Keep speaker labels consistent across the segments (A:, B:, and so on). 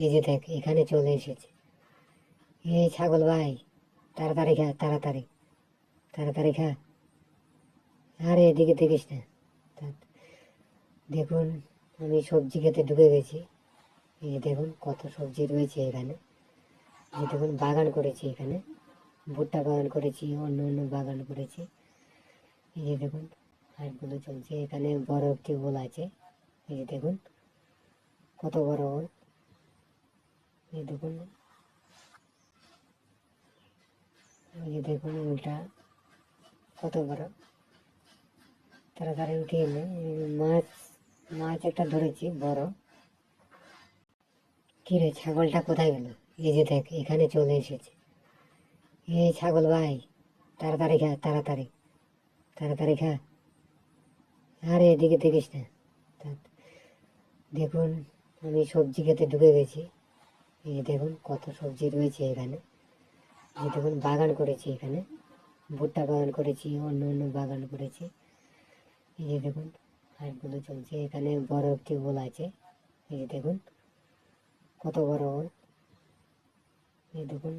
A: এই যে দেখ, এখানে চলে এসেছে। এই ছাগল ভাই, তাড়াতাড়ি খা, তাড়াতাড়ি তাড়াতাড়ি খা। আরে, এদিকে দেখিস না। দেখুন, আমি সবজি খেতে ঢুকে গেছি। এই দেখুন, কত সবজি রয়েছে এখানে। এই দেখুন, বাগান করেছি এখানে। ভুট্টা বাগান করেছি, অন্য অন্য বাগান করেছি। এই যে দেখুন হাটগুলো চলছে। এখানে বড় একটি ওল আছে। এই যে দেখুন, কত বড় ওল এই দেখুন। এই দেখুন ওলটা কত বড়? তাড়াতাড়ি উঠিয়ে এলে মাছ মাছ একটা ধরেছি, বড়। কি রে, ছাগলটা কোথায় গেল? এই যে দেখ, এখানে চলে এসেছে। এই ছাগল ভাই, তাড়াতাড়ি খা, তাড়াতাড়ি। তাড়াতাড়ি খা। আরে, এদিকে দেখিস না। দেখুন, আমি সবজি খেতে ঢুকে গেছি। এই দেখুন কত সবজি রয়েছে এখানে। এই দেখুন বাগান করেছি এখানে। ভুট্টা বাগান করেছি, অন্য অন্য বাগান করেছি। এই যে দেখুন হাটগুলো চলছে। এখানে বড় একটি ওল আছে। এই যে দেখুন কত বড় ওল এই দেখুন।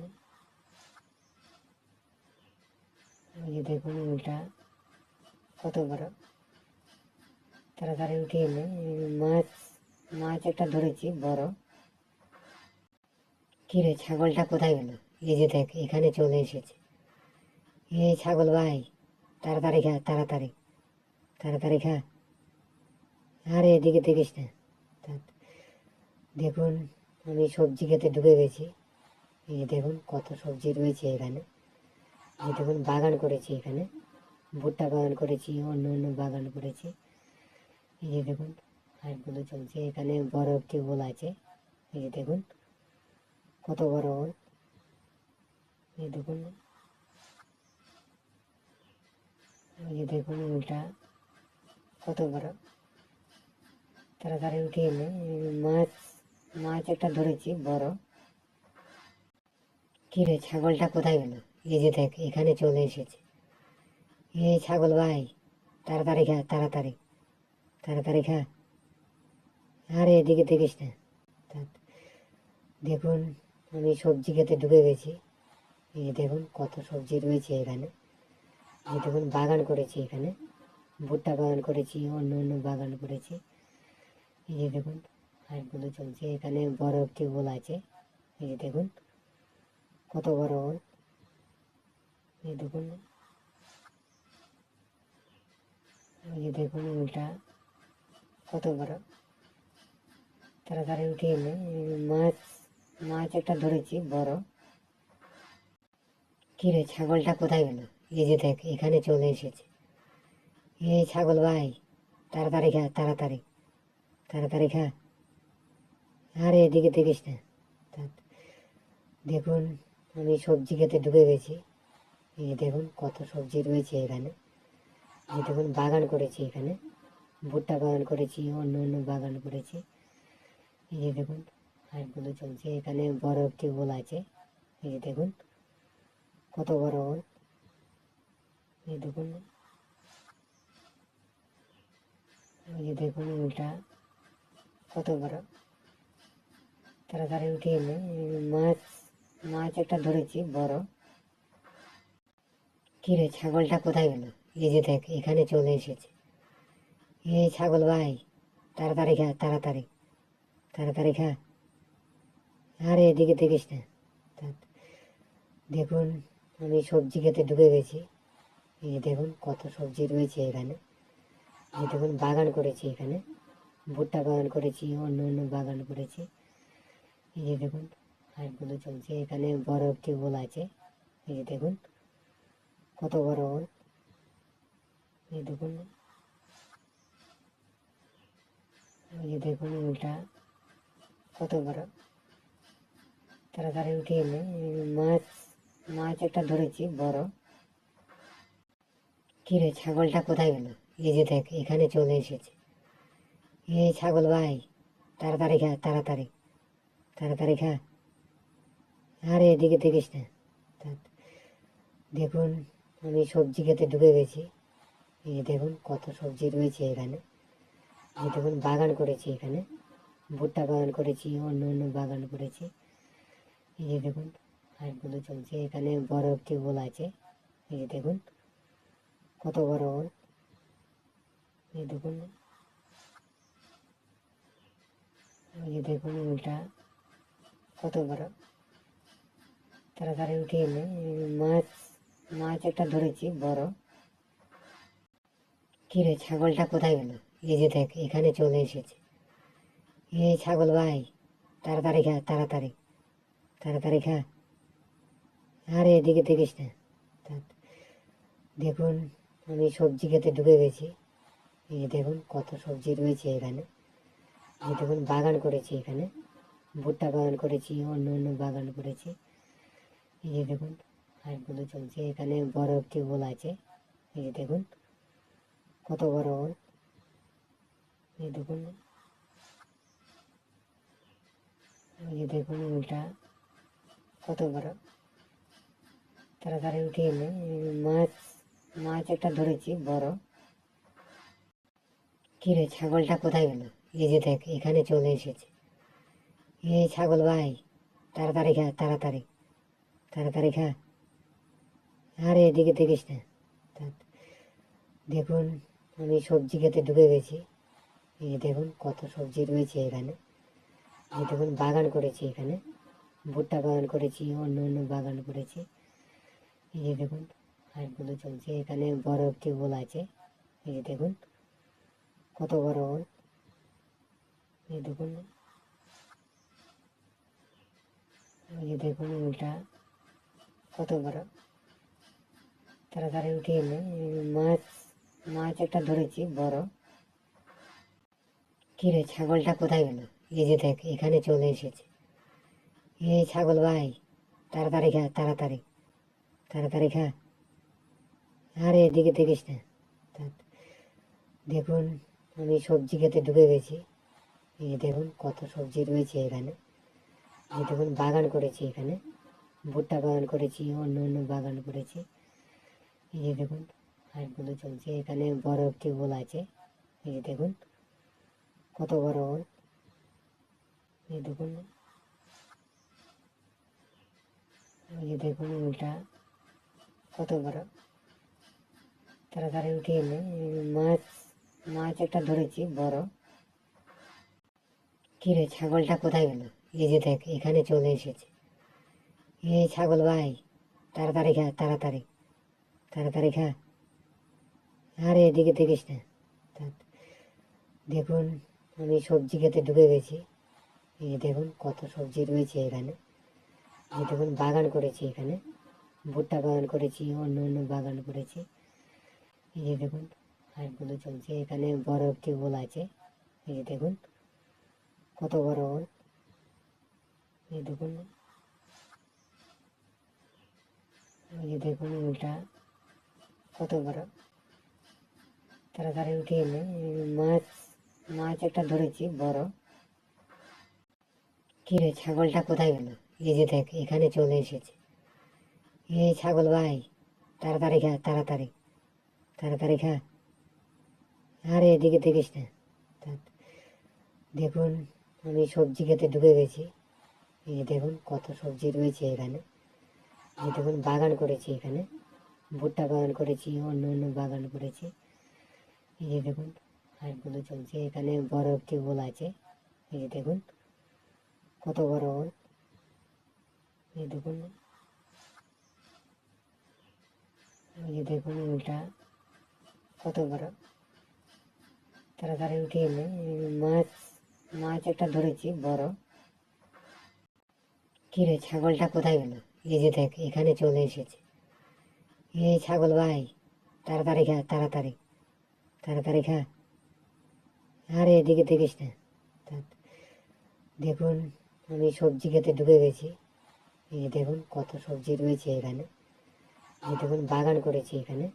A: এই যে দেখুন ওলটা কত বড়। তাড়াতাড়ি উঠিয়ে এলে মাছ মাছ একটা ধরেছি বড়। রে, ছাগলটা কোথায় গেল? এই যে দেখ, এখানে চলে এসেছে। এই ছাগল ভাই, তাড়াতাড়ি খা, তাড়াতাড়ি তাড়াতাড়ি খা। আরে, এদিকে দেখিস না। দেখুন, আমি সবজি খেতে ঢুকে গেছি। এই যে দেখুন, কত সবজি রয়েছে এখানে। এই দেখুন, বাগান করেছি এখানে। ভুট্টা বাগান করেছি, অন্য অন্য বাগান করেছি। এই যে দেখুন হাটগুলো চলছে। এখানে বড় একটি ওল আছে। এই যে দেখুন কত বড় ওল এই দেখুন। এই যে দেখুন ওলটা কত বড়? তাড়াতাড়ি উঠিয়ে এলে মাছ মাছ একটা ধরেছি, বড়। কি রে, ছাগলটা কোথায় গেল? এই যে দেখ, এখানে চলে এসেছে। এই ছাগল ভাই, তাড়াতাড়ি খা, তাড়াতাড়ি। তাড়াতাড়ি খা। আরে, এদিকে দেখিস না। দেখুন আমি সবজি খেতে ঢুকে গেছি। এই যে দেখুন কত সবজি রয়েছে এখানে। এই দেখুন বাগান করেছি এখানে। ভুট্টা বাগান করেছি, অন্য অন্য বাগান করেছি। এই যে দেখুন হাটগুলো চলছে। এখানে বড় একটি ওল আছে। এই যে দেখুন কত বড় ওল এই দেখুন। এই যে দেখুন ওলটা কত বড়। তাড়াতাড়ি উঠিয়ে মাছ মাছ একটা ধরেছি, বড়। কি রে, ছাগলটা কোথায় গেল? এই যে দেখ, এখানে চলে এসেছে। এই ছাগল ভাই, তাড়াতাড়ি খা, তাড়াতাড়ি। তাড়াতাড়ি খা। আরে, এদিকে দেখিস না। দেখুন, আমি সবজি খেতে ঢুকে গেছি। এই যে দেখুন, কত সবজি রয়েছে এখানে। এই দেখুন, বাগান করেছি এখানে। ভুট্টা বাগান করেছি, অন্য অন্য বাগান করেছি। এই যে দেখুন হাটগুলো চলছে, এখানে বড় একটি ওল আছে। এই যে দেখুন, কত বড় ওল এই দেখুন, এই যে দেখুন ওলটা কত বড়। তাড়াতাড়ি উঠে এলে মাছ মাছ একটা ধরেছি, বড়। কী রে, ছাগলটা কোথায় গেল? এই যে দেখ, এখানে চলে এসেছে। এই ছাগল ভাই, তাড়াতাড়ি খা, তাড়াতাড়ি। তাড়াতাড়ি খা। আরে, এদিকে দেখিস না। দেখুন, আমি সবজি খেতে ঢুকে গেছি। এই দেখুন, কত সবজি রয়েছে এখানে। এই দেখুন, বাগান করেছি এখানে। ভুট্টা বাগান করেছি, অন্য অন্য বাগান করেছি। এই যে দেখুন হাটগুলো চলছে। এখানে বড় একটি ওল আছে। এই যে দেখুন, কত বড় ওল এই দেখুন। এই যে দেখুন ওলটা কত বড়। তাড়াতাড়ি উঠে এলে মাছ মাছ একটা ধরেছি, বড়। কি রে, ছাগলটা কোথায় গেল? এই যে দেখ, এখানে চলে এসেছে। এই ছাগল ভাই, তাড়াতাড়ি খা, তাড়াতাড়ি। তাড়াতাড়ি খা। আরে, এদিকে দেখিস না। দেখুন, আমি সবজি খেতে ঢুকে গেছি। এই যে দেখুন, কত সবজি রয়েছে এখানে। এই দেখুন, বাগান করেছি এখানে। ভুট্টা বাগান করেছি অন্য অন্য বাগান করেছি। এই যে দেখুন হাটগুলো চলছে। এখানে বড় একটি ওল আছে। এই যে দেখুন, কত বড় ওল এই দেখুন, এই যে দেখুন ওলটা কত বড়। তাড়াতাড়ি উঠে এলে মাছ মাছ একটা ধরেছি, বড়। কিরে ছাগলটা কোথায় গেল? এই যে দেখ, এখানে চলে এসেছে। এই ছাগল ভাই, তাড়াতাড়ি খা, তাড়াতাড়ি। তাড়াতাড়ি খা। আরে এদিকে দেখিস না। দেখুন, আমি সবজি খেতে ঢুকে গেছি। এই দেখুন, কত সবজি রয়েছে এখানে। এই দেখুন, বাগান করেছি এখানে। ভুট্টা বাগান করেছি, অন্য অন্য বাগান করেছি। এই যে দেখুন হাটগুলো চলছে। এখানে বড় একটি ওল আছে। এই যে দেখুন, কত বড় ওল এই দেখুন, এই যে দেখুন ওলটা কত বড়? তাড়াতাড়ি উঠে এলে মাছ মাছ একটা ধরেছি, বড়। কিরে ছাগলটা কোথায় গেল? এই যে দেখ, এখানে চলে এসেছে। এই ছাগল ভাই, তাড়াতাড়ি খা, তাড়াতাড়ি। তাড়াতাড়ি খা। আরে, এদিকে দেখিস না। দেখুন, আমি সবজি খেতে ঢুকে গেছি। এই দেখুন, কত সবজি রয়েছে এখানে। এই দেখুন, বাগান করেছি এখানে। ভুট্টা বাগান করেছি, অন্য অন্য বাগান করেছি। এই যে দেখুন হাটগুলো চলছে। এখানে বড় একটি ওল আছে। এই যে দেখুন, কত বড় ওল এই দেখুন, এই যে দেখুন ওলটা কত বড়। তাড়াতাড়ি উঠে এলে মাছ মাছ একটা ধরেছি, বড়। কিরে ছাগলটা কোথায় গেল? এই যে দেখ, এখানে চলে এসেছে। এই ছাগল ভাই, তাড়াতাড়ি খা, তাড়াতাড়ি তাড়াতাড়ি খা। আরে এদিকে দেখিস না। দেখুন, আমি সবজি খেতে ঢুকে গেছি। এই দেখুন, কত সবজি রয়েছে এখানে। এই দেখুন, বাগান করেছি এখানে। ভুট্টা বাগান করেছি, অন্য অন্য বাগান করেছি। এই যে দেখুন হাটগুলো চলছে। এখানে বড় একটি ওল আছে। এই যে দেখুন, কত বড় ওল এই দেখুন এই দেখুন ওলটা কত বড়? তাড়াতাড়ি উঠে এলে মাছ মাছ একটা ধরেছি, বড়। কিরে ছাগলটা কোথায় গেল? এই যে দেখ, এখানে চলে এসেছে। এই ছাগল ভাই, তাড়াতাড়ি খা, তাড়াতাড়ি। তাড়াতাড়ি খা। আরে, এদিকে দেখিস না। দেখুন, আমি সবজি খেতে ঢুকে গেছি। এই দেখুন, কত সবজি রয়েছে এখানে। দেখুন বাগান করেছি এখানে। ভুট্টা বাগান করেছি, অন্য অন্য বাগান করেছি। এই যে দেখুন হাটগুলো চলছে, এখানে বড় একটি ওল আছে। এই যে দেখুন, কত বড় ওল এই দেখুন, এই যে দেখুন ওলটা কত বড়। তাড়াতাড়ি উঠে এলে মাছ মাছ একটা ধরেছি, বড়। কিরে ছাগলটা কোথায় গেল? এই যে দেখ, এখানে চলে এসেছে। এই ছাগল ভাই, তাড়াতাড়ি খা, তাড়াতাড়ি তাড়াতাড়ি খা। আরে এদিকে দেখিস না। দেখুন, আমি সবজি খেতে ঢুকে গেছি। এই যে দেখুন, কত সবজি রয়েছে এখানে। এই দেখুন, বাগান করেছি এখানে। ভুট্টা বাগান করেছি, অন্য অন্য বাগান করেছি। এই যে দেখুন হাটগুলো চলছে। এখানে বড় একটি ওল আছে। এই যে দেখুন, কত বড় ওল এই দেখুন এই যে দেখুন ওলটা কত বড়? তাড়াতাড়ি উঠে এলে। মাছ মাছ একটা ধরেছি, বড়। কিরে ছাগলটা কোথায় গেল? এই যে দেখ, এখানে চলে এসেছে। এই ছাগল ভাই, তাড়াতাড়ি খা, তাড়াতাড়ি। তাড়াতাড়ি খা। আরে, এদিকে দেখিস না। দেখুন, আমি সবজি খেতে ঢুকে গেছি। এই দেখুন কত সবজি রয়েছে এখানে। এই দেখুন বাগান করেছি এখানে।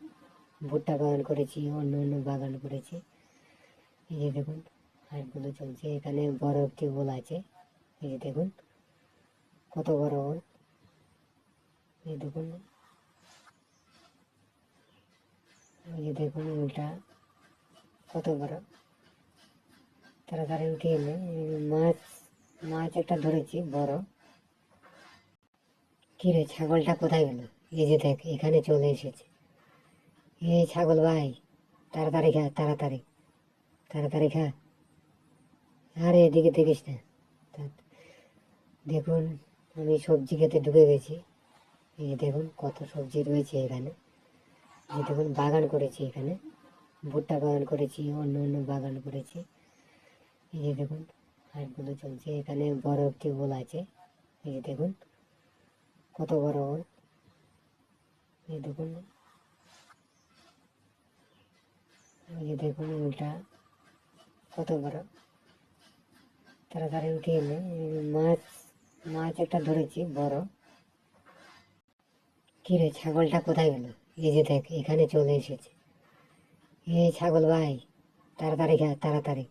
A: ভুট্টা বাগান করেছি, অন্য অন্য বাগান করেছি। এই যে দেখুন হাটগুলো চলছে। এখানে বড় একটি ওল আছে। এই যে দেখুন, কত বড় ওল এই দেখুন, এই যে দেখুন ওলটা কত বড়। তাড়াতাড়ি উঠে এলে মাছ মাছ একটা ধরেছি, বড়। কি রে ছাগলটা কোথায় গেল? এই যে দেখ, এখানে চলে এসেছে। এই ছাগল ভাই, তাড়াতাড়ি খা, তাড়াতাড়ি তাড়াতাড়ি খা। আরে এদিকে দেখিস না। দেখুন, আমি সবজি খেতে ঢুকে গেছি। এই দেখুন, কত সবজি রয়েছে এখানে। এই দেখুন, বাগান করেছি এখানে। ভুট্টা বাগান করেছি, অন্য অন্য বাগান করেছি। এই যে দেখুন হাটগুলো চলছে। এখানে বড় একটি ওল আছে। এই যে দেখুন কত বড়? ওল এই দেখুন। এই দেখুন ওলটা কত বড়? তাড়াতাড়ি উঠে এলে মাছ মাছ একটা ধরেছি, বড়। কি রে, ছাগলটা কোথায় গেল? এই যে দেখ, এখানে চলে এসেছে। এই ছাগল ভাই, তাড়াতাড়ি খা, তাড়াতাড়ি।